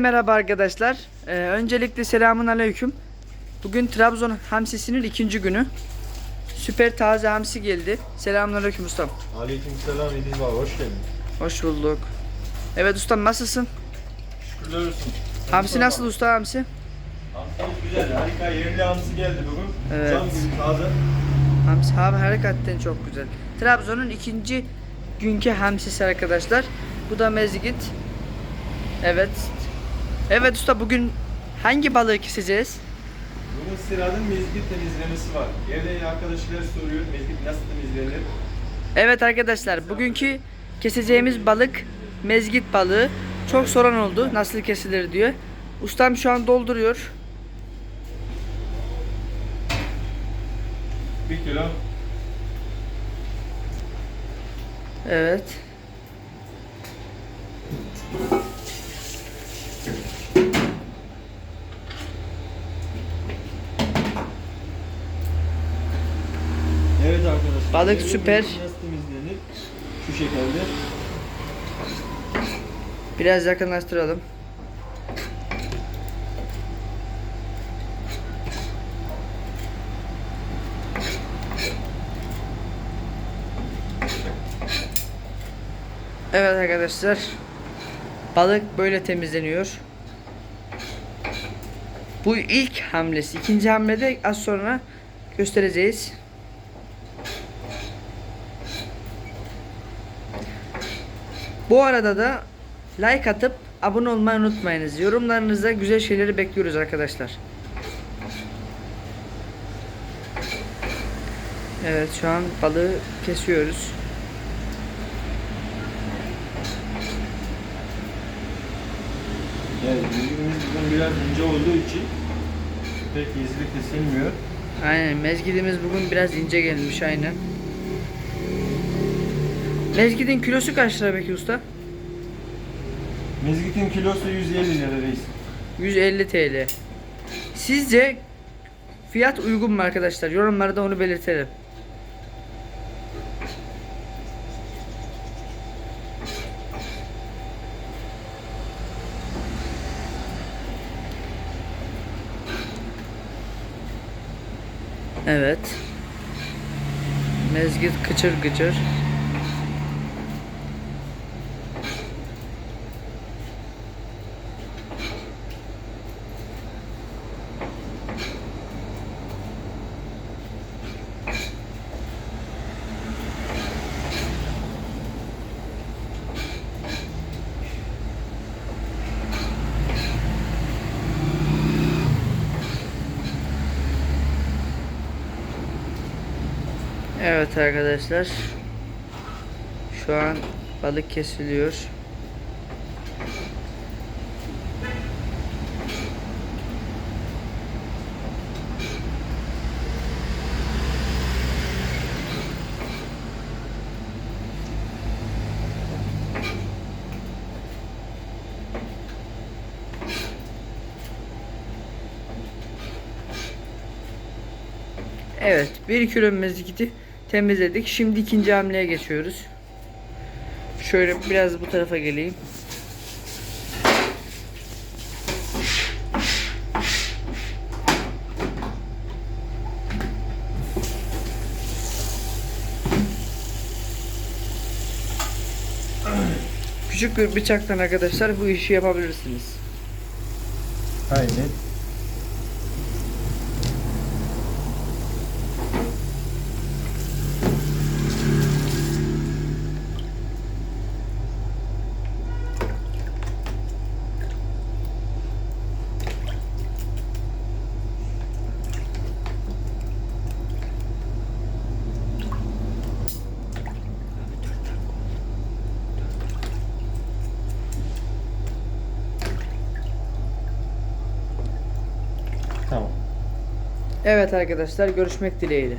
Merhaba arkadaşlar. Ee, öncelikle selamun aleyküm. Bugün Trabzon hamsisinin ikinci günü. Süper taze hamsi geldi. Selamun aleyküm ustam. Aleykümselam İdil Baba hoş geldin. Hoş bulduk. Evet ustam nasılsın? Şükürler olsun. Hamsi nasıl usta hamsi? Hamsimiz güzel harika yerli hamsi geldi bugün. Evet. Cam gibi taze. Hamsi hava hakikaten çok güzel. Trabzon'un ikinci günkü hamsisi arkadaşlar. Bu da mezgit. Evet. Evet usta bugün hangi balığı keseceğiz? Bugün sıranın mezgit temizlemesi var. Evde arkadaşlar soruyor mezgit nasıl temizlenir? Evet arkadaşlar bugünkü keseceğimiz balık mezgit balığı. Çok soran oldu nasıl kesilir diyor. Ustam şu an dolduruyor. Bir kilo. Evet arkadaşlar. Balık süper. Şu şekilde. Biraz yakınlaştıralım. Evet arkadaşlar. Balık böyle temizleniyor. Bu ilk hamlesi. İkinci hamlede az sonra göstereceğiz. Bu arada da like atıp abone olmayı unutmayınız. Yorumlarınızda güzel şeyleri bekliyoruz arkadaşlar. Evet şu an balığı kesiyoruz. Yani mezgitimiz bugün biraz ince olduğu için pek izli kesilmiyor. Aynen mezgidimiz bugün biraz ince gelmiş aynen. Mezgidin kilosu kaç lira peki usta? Mezgitin kilosu 150 lira reis. 150 TL. Sizce fiyat uygun mu arkadaşlar? Yorumlarda onu belirtelim. Evet. Mezgit kıçır kıçır. Evet arkadaşlar. Şu an balık kesiliyor. Evet, bir kilo mezgiti temizledik. Şimdi ikinci hamleye geçiyoruz. Şöyle biraz bu tarafa geleyim. Küçük bir bıçaktan arkadaşlar bu işi yapabilirsiniz. Aynen. Evet arkadaşlar görüşmek dileğiyle.